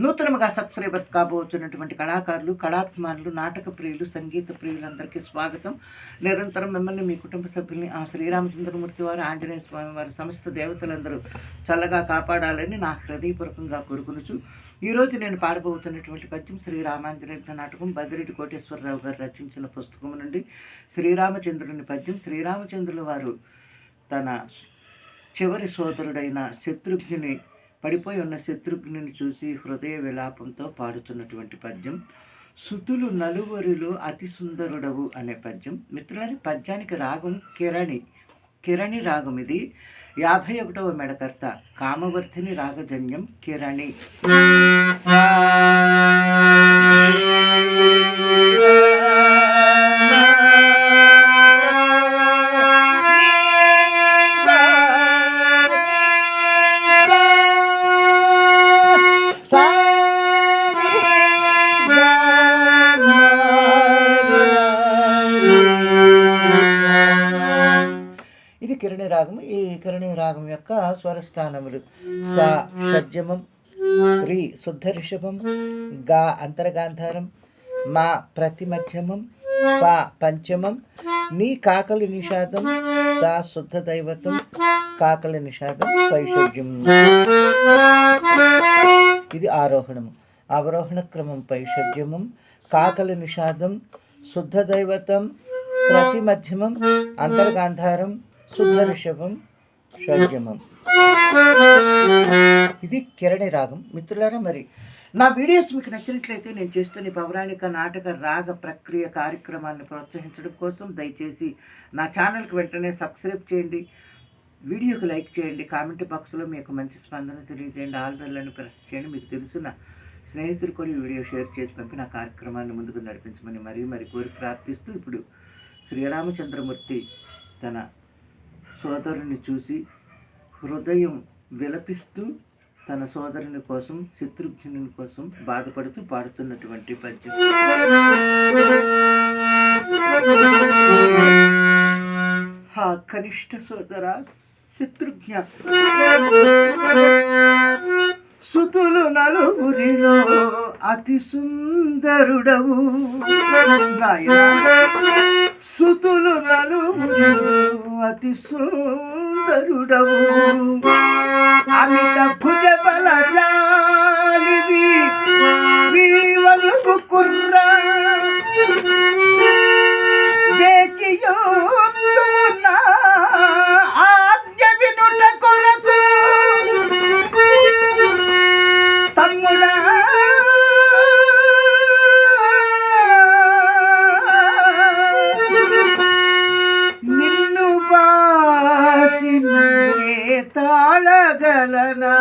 నూతనముగా subscribers కాబోతున్నటువంటి కళాకారులు కళాభిమానులు నాటక ప్రియులు సంగీత ప్రియులందరికీ స్వాగతం. నిరంతరం మిమ్మల్ని మీ కుటుంబ సభ్యుల్ని ఆ శ్రీరామచంద్రమూర్తి వారు ఆంజనేయ స్వామి వారి సమస్త దేవతలందరూ చల్లగా కాపాడాలని నా హృదయపూర్వకంగా కోరుకునుచు. ఈరోజు నేను పాడబోతున్నటువంటి పద్యం శ్రీరామాంజనేయ నాటకం బదిరెడ్డి కోటేశ్వరరావు గారు రచించిన పుస్తకం నుండి శ్రీరామచంద్రుని పద్యం. శ్రీరామచంద్రుల వారు తన చివరి సోదరుడైన శత్రుఘ్నుని పడిపోయి ఉన్న శత్రుఘ్నుని చూసి హృదయ విలాపంతో పాడుతున్నటువంటి పద్యం సుతులు నలువరిలో అతి సుందరుడవు అనే పద్యం. మిత్రులని పద్యానికి రాగం కిరణి కిరణి రాగం ఇది. యాభై ఒకటవ మెడకర్త కామవర్ధిని రాగజన్యం కిరణి. కిరణి రాగం ఈ కిరణి రాగం యొక్క స్వరస్థానములు. సా షడ్జమం రి శుద్ధ రిషభం. గా అంతర్గాంధారం. మా ప్రతిమధ్యమం. పా పంచమం. నీ కాకలి నిషాదం. దా శుద్ధ దైవతం కాకలి నిషాదం. పైషడ్యం ఇది ఆరోహణము. అవరోహణ క్రమం పైషడ్యమం కాకలి నిషాదం. శుద్ధ దైవతం ప్రతిమధ్యమం. అంతర్గాంధారం. శుద్ధ రిషభం షడ్జమం ఇది కిరణి రాగం. మిత్రులారా మరి నా వీడియోస్ మీకు నచ్చినట్లయితే నేను చేస్తున్న పౌరాణిక నాటక రాగ ప్రక్రియ కార్యక్రమాన్ని ప్రోత్సహించడం కోసం దయచేసి నా ఛానల్కి వెంటనే సబ్స్క్రైబ్ చేయండి వీడియోకి లైక్ చేయండి కామెంట్ బాక్స్లో మీకు మంచి స్పందన తెలియజేయండి ఆల్ బెల్లని ప్రెస్ చేయండి. మీకు తెలిసిన స్నేహితులు కూడా ఈ వీడియో షేర్ చేసి పంపి నా కార్యక్రమాన్ని ముందుకు నడిపించమని మరీ మరి కోరి ప్రార్థిస్తూ ఇప్పుడు శ్రీరామచంద్రమూర్తి తన సోదరుని చూసి హృదయం విలపిస్తూ తన సోదరుని కోసం శత్రుఘ్నుని కోసం బాధపడుతూ పాడుతున్నటువంటి పద్యం. హా కనిష్ట సోదర శత్రుఘ్న. సుతులు నలుగురిలో అతి సుందరుడవు. సుతులు నలుగురు అతి సుందరుడవు. అమిత భుజ బలశాలివి వీవనుపు కుర్రా தாளகலனா.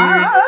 Bye.